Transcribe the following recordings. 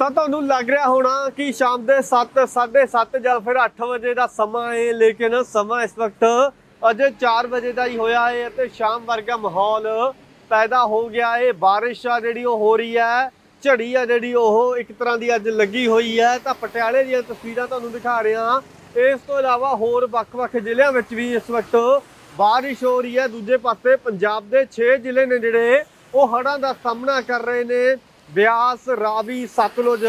ਤਾਂ ਤੁਹਾਨੂੰ ਲੱਗ ਰਿਹਾ ਹੋਣਾ ਕਿ ਸ਼ਾਮ ਦੇ 7 7:30 ਜਾਂ ਫਿਰ 8 ਵਜੇ ਦਾ ਸਮਾਂ ਹੈ, ਲੇਕਿਨ ਸਮਾਂ ਇਸ ਵਕਤ ਅਜੇ 4 ਵਜੇ ਦਾ ਹੀ ਹੋਇਆ ਹੈ ਅਤੇ ਸ਼ਾਮ ਵਰਗਾ ਮਾਹੌਲ ਪੈਦਾ ਹੋ ਗਿਆ ਹੈ। ਬਾਰਿਸ਼ ਆ ਜਿਹੜੀ ਉਹ ਹੋ ਰਹੀ ਹੈ, ਝੜੀ ਆ ਜਿਹੜੀ ਉਹ ਇੱਕ ਤਰ੍ਹਾਂ ਦੀ ਅੱਜ ਲੱਗੀ ਹੋਈ ਹੈ। ਤਾਂ ਪਟਿਆਲੇ ਦੀਆਂ ਤਸਵੀਰਾਂ ਤੁਹਾਨੂੰ ਦਿਖਾ ਰਿਹਾ। ਇਸ ਤੋਂ ਇਲਾਵਾ ਹੋਰ ਵੱਖ-ਵੱਖ ਜ਼ਿਲ੍ਹਿਆਂ ਵਿੱਚ ਵੀ ਇਸ ਵਕਤ ਬਾਰਿਸ਼ ਹੋ ਰਹੀ ਹੈ। ਦੂਜੇ ਪਾਸੇ ਪੰਜਾਬ ਦੇ 6 ਜ਼ਿਲ੍ਹੇ ਨੇ ਜਿਹੜੇ ਉਹ ਹੜ੍ਹਾਂ ਦਾ ਸਾਹਮਣਾ ਕਰ ਰਹੇ ਨੇ। ਬਿਆਸ ਰਾਵੀ ਸਤਲੁਜ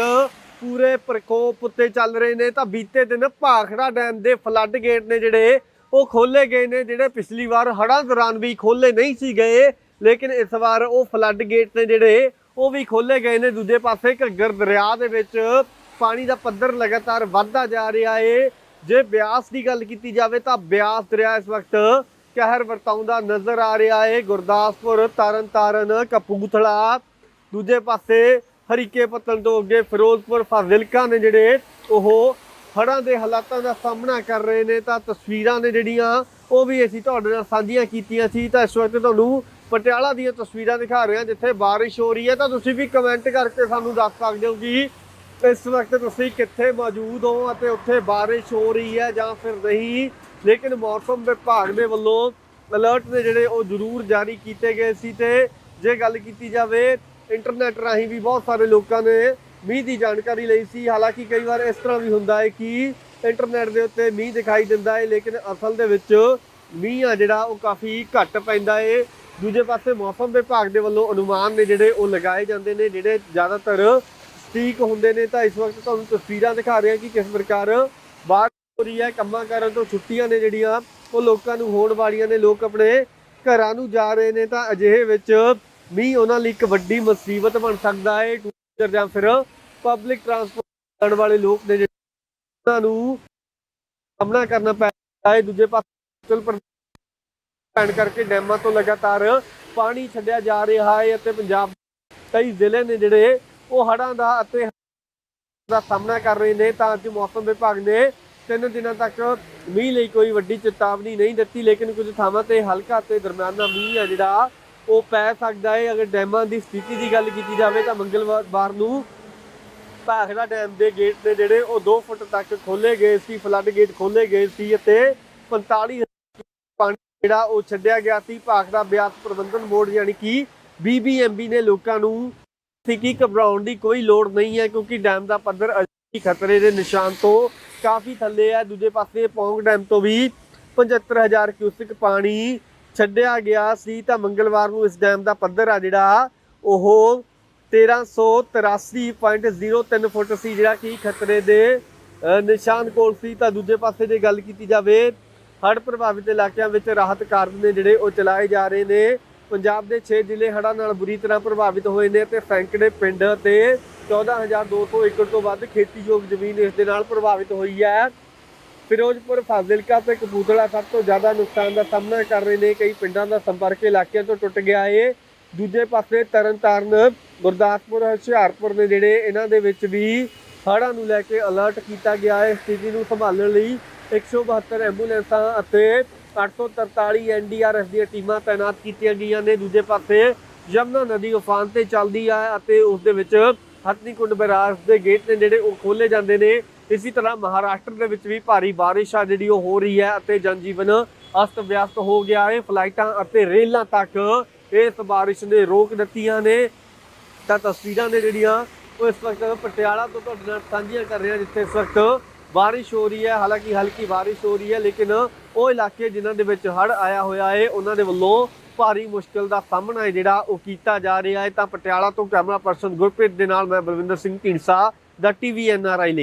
ਪੂਰੇ ਪ੍ਰਕੋਪ ਉੱਤੇ ਚੱਲ ਰਹੇ ਨੇ। ਤਾਂ ਬੀਤੇ ਦਿਨ ਭਾਖੜਾ ਡੈਮ ਦੇ ਫਲੱਡ ਗੇਟ ਨੇ ਜਿਹੜੇ, ਉਹ ਖੋਲੇ ਗਏ ਨੇ, ਜਿਹੜੇ ਪਿਛਲੀ ਵਾਰ ਹੜ੍ਹਾਂ ਦੌਰਾਨ ਵੀ ਖੋਲੇ ਨਹੀਂ ਸੀ ਗਏ, ਲੇਕਿਨ ਇਸ ਵਾਰ ਉਹ ਫਲੱਡ ਗੇਟ ਨੇ ਜਿਹੜੇ, ਉਹ ਵੀ ਖੋਲੇ ਗਏ ਨੇ। ਦੂਜੇ ਪਾਸੇ ਘੱਗਰ ਦਰਿਆ ਦੇ ਵਿੱਚ ਪਾਣੀ ਦਾ ਪੱਧਰ ਲਗਾਤਾਰ ਵੱਧਦਾ ਜਾ ਰਿਹਾ ਏ। ਜੇ ਬਿਆਸ ਦੀ ਗੱਲ ਕੀਤੀ ਜਾਵੇ ਤਾਂ ਬਿਆਸ ਦਰਿਆ ਇਸ ਵਕਤ ਕਹਿਰ ਵਰਤਾਉਂਦਾ ਨਜ਼ਰ ਆ ਰਿਹਾ ਏ। ਗੁਰਦਾਸਪੁਰ, ਤਰਨਤਾਰਨ, ਕਪੂਰਥਲਾ ਦੂਜੇ ਪਾਸੇ ਹਰੀਕੇ ਪੱਤਨ ਤੋਂ ਅੱਗੇ ਫਿਰੋਜ਼ਪੁਰ ਫਾਜ਼ਿਲਕਾ ਨੇ ਜਿਹੜੇ ਉਹ ਹੜ੍ਹਾਂ ਦੇ ਹਾਲਾਤਾਂ ਦਾ ਸਾਹਮਣਾ ਕਰ ਰਹੇ ਨੇ, ਤਾਂ ਤਸਵੀਰਾਂ ਨੇ ਜਿਹੜੀਆਂ, ਉਹ ਵੀ ਅਸੀਂ ਤੁਹਾਡੇ ਨਾਲ ਸਾਂਝੀਆਂ ਕੀਤੀਆਂ ਸੀ। ਤਾਂ ਇਸ ਵਕਤ ਤੁਹਾਨੂੰ ਪਟਿਆਲਾ ਦੀਆਂ ਤਸਵੀਰਾਂ ਦਿਖਾ ਰਹੇ ਹਾਂ, ਜਿੱਥੇ ਬਾਰਿਸ਼ ਹੋ ਰਹੀ ਹੈ। ਤਾਂ ਤੁਸੀਂ ਵੀ ਕਮੈਂਟ ਕਰਕੇ ਸਾਨੂੰ ਦੱਸ ਸਕਦੇ ਹੋ ਕਿ ਇਸ ਵਕਤ ਤੁਸੀਂ ਕਿੱਥੇ ਮੌਜੂਦ ਹੋ ਅਤੇ ਉੱਥੇ ਬਾਰਿਸ਼ ਹੋ ਰਹੀ ਹੈ ਜਾਂ ਫਿਰ ਨਹੀਂ। ਲੇਕਿਨ ਮੌਸਮ ਵਿਭਾਗ ਦੇ ਵੱਲੋਂ ਅਲਰਟ ਨੇ ਜਿਹੜੇ ਉਹ ਜ਼ਰੂਰ ਜਾਰੀ ਕੀਤੇ ਗਏ ਸੀ ਤੇ ਜੇ ਗੱਲ ਕੀਤੀ ਜਾਵੇ ਇੰਟਰਨੈਟ ਰਾਹੀਂ ਵੀ ਬਹੁਤ ਸਾਰੇ ਲੋਕਾਂ ਨੇ ਮੀਂਹ ਦੀ ਜਾਣਕਾਰੀ ਲਈ ਸੀ। ਹਾਲਾਂਕਿ ਕਈ ਵਾਰ ਇਸ ਤਰ੍ਹਾਂ ਵੀ ਹੁੰਦਾ ਹੈ ਕਿ ਇੰਟਰਨੈਟ ਦੇ ਉੱਤੇ ਮੀਂਹ ਦਿਖਾਈ ਦਿੰਦਾ ਹੈ, ਲੇਕਿਨ ਅਸਲ ਦੇ ਵਿੱਚ ਮੀਂਹ ਆ ਜਿਹੜਾ, ਉਹ ਕਾਫੀ ਘੱਟ ਪੈਂਦਾ ਹੈ। ਦੂਜੇ ਪਾਸੇ ਮੌਸਮ ਵਿਭਾਗ ਦੇ ਵੱਲੋਂ ਅਨੁਮਾਨ ਨੇ ਜਿਹੜੇ ਉਹ ਲਗਾਏ ਜਾਂਦੇ ਨੇ, ਜਿਹੜੇ ਜ਼ਿਆਦਾਤਰ ਸਟੀਕ ਹੁੰਦੇ ਨੇ। ਤਾਂ ਇਸ ਵਕਤ ਤੁਹਾਨੂੰ ਤਸਵੀਰਾਂ ਦਿਖਾ ਰਹੇ ਹਾਂ ਕਿ ਕਿਸ ਪ੍ਰਕਾਰ ਬਾਹਰ ਹੋ ਰਹੀ ਹੈ। ਕੰਮਾਂ ਕਾਰਾਂ ਤੋਂ ਛੁੱਟੀਆਂ ਨੇ ਜਿਹੜੀਆਂ, ਉਹ ਲੋਕਾਂ ਨੂੰ ਹੋਣ ਵਾਲੀਆਂ ਨੇ। ਲੋਕ ਆਪਣੇ ਘਰਾਂ ਨੂੰ ਜਾ ਰਹੇ ਨੇ। ਤਾਂ ਅਜਿਹੇ ਵਿੱਚ ਮੀਂਹ ਉਹਨਾਂ ਲਈ ਇੱਕ ਵੱਡੀ ਮੁਸੀਬਤ ਬਣ ਸਕਦਾ ਹੈ, ਟੂਰ ਜਾਂ ਫਿਰ ਪਬਲਿਕ ਟਰਾਂਸਪੋਰਟ ਕਰਨ ਵਾਲੇ ਲੋਕ ਨੇ ਜਿਹੜੇ ਉਹਨਾਂ ਨੂੰ ਸਾਹਮਣਾ ਕਰਨਾ ਪੈਂਦਾ ਹੈ। ਦੂਜੇ ਪਾਸੇ ਪਰ ਪੈਣ ਕਰਕੇ ਡੈਮਾਂ ਤੋਂ ਲਗਾਤਾਰ ਪਾਣੀ ਛੱਡਿਆ ਜਾ ਰਿਹਾ ਹੈ ਅਤੇ ਪੰਜਾਬ ਕਈ ਜ਼ਿਲ੍ਹੇ ਨੇ ਜਿਹੜੇ ਉਹ ਹੜ੍ਹਾਂ ਦਾ ਅਤੇ ਦਾ ਸਾਹਮਣਾ ਕਰ ਰਹੇ ਨੇ। ਤਾਂ ਅੱਜ ਮੌਸਮ ਵਿਭਾਗ ਨੇ ਤਿੰਨ ਦਿਨਾਂ ਤੱਕ ਮੀਂਹ ਲਈ ਕੋਈ ਵੱਡੀ ਚੇਤਾਵਨੀ ਨਹੀਂ ਦਿੱਤੀ, ਲੇਕਿਨ ਕੁਝ ਥਾਵਾਂ ਤੇ ਹਲਕਾ ਤੇ ਦਰਮਿਆਨਾ ਮੀਂਹ ਆ ਜਿਹੜਾ ਉਹ ਪੈ ਸਕਦਾ ਹੈ ਅਗਰ ਡੈਮਾਂ ਦੀ ਸਥਿਤੀ ਦੀ ਗੱਲ ਕੀਤੀ ਜਾਵੇ ਤਾਂ ਮੰਗਲਵਾਰ ਨੂੰ ਭਾਖੜਾ ਡੈਮ ਦੇ ਗੇਟ ਨੇ ਜਿਹੜੇ ਉਹ 2 ਫੁੱਟ ਤੱਕ ਖੋਲੇ ਗਏ ਸੀ ਫਲੱਡ ਗੇਟ ਖੋਲੇ ਗਏ ਸੀ ਅਤੇ 45 ਪਾਣੀ ਜਿਹੜਾ ਉਹ ਛੱਡਿਆ ਗਿਆ ਸੀ। ਭਾਖੜਾ ਬਿਆਸ ਪ੍ਰਬੰਧਨ ਬੋਰਡ ਯਾਨੀ ਕਿ ਬੀਬੀਐਮਬੀ ਨੇ ਲੋਕਾਂ ਨੂੰ ਸੀ ਘਬਰਾਉਣ ਦੀ ਕੋਈ ਲੋੜ ਨਹੀਂ ਹੈ ਕਿਉਂਕਿ ਡੈਮ ਦਾ ਪੱਧਰ ਅਜੇ ਖਤਰੇ ਦੇ ਨਿਸ਼ਾਨ ਤੋਂ ਕਾਫੀ ਥੱਲੇ ਹੈ। ਦੂਜੇ ਪਾਸੇ ਪੌਂਗ ਡੈਮ ਤੋਂ ਵੀ 75000 ਕਿਊਸਿਕ ਪਾਣੀ ਛੱਡਿਆ ਗਿਆ ਸੀ ਤਾਂ ਮੰਗਲਵਾਰ ਨੂੰ ਇਸ ਡੈਮ ਦਾ ਪੱਧਰ ਆ ਜਿਹੜਾ, ਉਹ 1383.03 ਫੁੱਟ ਸੀ, ਜਿਹੜਾ ਕਿ ਖਤਰੇ ਦੇ ਨਿਸ਼ਾਨ ਕੋਲ ਸੀ। ਤਾਂ ਦੂਜੇ ਪਾਸੇ ਜੇ ਗੱਲ ਕੀਤੀ ਜਾਵੇ, ਹੜ੍ਹ ਪ੍ਰਭਾਵਿਤ ਇਲਾਕਿਆਂ ਵਿੱਚ ਰਾਹਤ ਕਾਰਜ ਨੇ ਜਿਹੜੇ ਉਹ ਚਲਾਏ ਜਾ ਰਹੇ ਨੇ। ਪੰਜਾਬ ਦੇ 6 ਜ਼ਿਲ੍ਹੇ ਹੜ੍ਹਾਂ ਨਾਲ ਬੁਰੀ ਤਰ੍ਹਾਂ ਪ੍ਰਭਾਵਿਤ ਹੋਏ ਨੇ ਤੇ ਸੈਂਕੜੇ ਪਿੰਡ ਤੇ 14200 ਏਕੜ ਤੋਂ ਵੱਧ ਖੇਤੀਯੋਗ ਜ਼ਮੀਨ ਇਸ ਦੇ ਨਾਲ ਪ੍ਰਭਾਵਿਤ ਹੋਈ ਹੈ। ਫਿਰੋਜ਼ਪੁਰ, ਫਾਜ਼ਿਲਕਾ ਤੇ ਕਪੂਰਥਲਾ ਸਭ ਤੋਂ ਜ਼ਿਆਦਾ ਨੁਕਸਾਨ ਦਾ ਸਾਹਮਣਾ ਕਰ ਰਹੇ ਨੇ ਕਈ ਪਿੰਡਾਂ ਦਾ ਸੰਪਰਕ ਇਲਾਕਿਆਂ ਤੋਂ ਟੁੱਟ ਗਿਆ ਏ। ਦੂਜੇ ਪਾਸੇ ਤਰਨਤਾਰਨ, ਗੁਰਦਾਸਪੁਰ, ਹੁਸ਼ਿਆਰਪੁਰ ਨੇ ਜਿਹੜੇ ਇਹਨਾਂ ਦੇ ਵਿੱਚ ਵੀ ਹੜ੍ਹਾਂ ਨੂੰ ਲੈ ਕੇ ਅਲਰਟ ਕੀਤਾ ਗਿਆ ਹੈ। ਸਥਿਤੀ ਨੂੰ ਸੰਭਾਲਣ ਲਈ 172 ਐਂਬੂਲੈਂਸਾਂ ਅਤੇ 843 ਐਨਡੀਆਰਐਫ ਦੀਆਂ ਟੀਮਾਂ ਤਾਇਨਾਤ ਕੀਤੀਆਂ ਗਈਆਂ ਨੇ। ਦੂਜੇ ਪਾਸੇ ਯਮਨਾ ਨਦੀ ਉਫਾਨ ਤੇ ਚੱਲਦੀ ਆ ਅਤੇ ਉਸ ਦੇ ਵਿੱਚ ਹਥਨੀਕੁੰਡ ਬਰਾਜ ਦੇ ਗੇਟ ਨੇ ਜਿਹੜੇ ਉਹ ਖੋਲੇ ਜਾਂਦੇ ਨੇ। ਇਸੇ ਤਰ੍ਹਾਂ ਮਹਾਰਾਸ਼ਟਰ ਦੇ ਵਿੱਚ ਵੀ ਭਾਰੀ ਬਾਰਿਸ਼ ਆ ਜਿਹੜੀ ਉਹ ਹੋ ਰਹੀ ਹੈ ਅਤੇ ਜਨਜੀਵਨ ਅਸਤ ਵਿਅਸਤ ਹੋ ਗਿਆ ਹੈ। ਫਲਾਈਟਾਂ ਅਤੇ ਰੇਲਾਂ ਤੱਕ ਇਸ ਬਾਰਿਸ਼ ਨੇ ਰੋਕ ਦਿੱਤੀਆਂ ਨੇ। ਤਾਂ ਤਸਵੀਰਾਂ ਨੇ ਜਿਹੜੀਆਂ, ਉਹ ਇਸ ਵਕਤ ਪਟਿਆਲਾ ਤੋਂ ਤੁਹਾਡੇ ਨਾਲ ਸਾਂਝੀਆਂ ਕਰ ਰਿਹਾ ਜਿੱਥੇ ਇਸ ਵਕਤ ਬਾਰਿਸ਼ ਹੋ ਰਹੀ ਹੈ। ਹਾਲਾਂਕਿ ਹਲਕੀ ਬਾਰਿਸ਼ ਹੋ ਰਹੀ ਹੈ, ਲੇਕਿਨ ਉਹ ਇਲਾਕੇ ਜਿਨ੍ਹਾਂ ਦੇ ਵਿੱਚ ਹੜ੍ਹ ਆਇਆ ਹੋਇਆ ਹੈ, ਉਹਨਾਂ ਦੇ ਵੱਲੋਂ ਭਾਰੀ ਮੁਸ਼ਕਲ ਦਾ ਸਾਹਮਣਾ ਹੈ ਜਿਹੜਾ ਉਹ ਕੀਤਾ ਜਾ ਰਿਹਾ ਹੈ। ਤਾਂ ਪਟਿਆਲਾ ਤੋਂ ਕੈਮਰਾ ਪਰਸਨ ਗੁਰਪ੍ਰੀਤ ਦੇ ਨਾਲ ਮੈਂ ਬਲਵਿੰਦਰ ਸਿੰਘ ਢੀਂਡਸਾ, ਦਾ ਟੀਵੀ ਐਨਆਰਆਈ ਲਈ।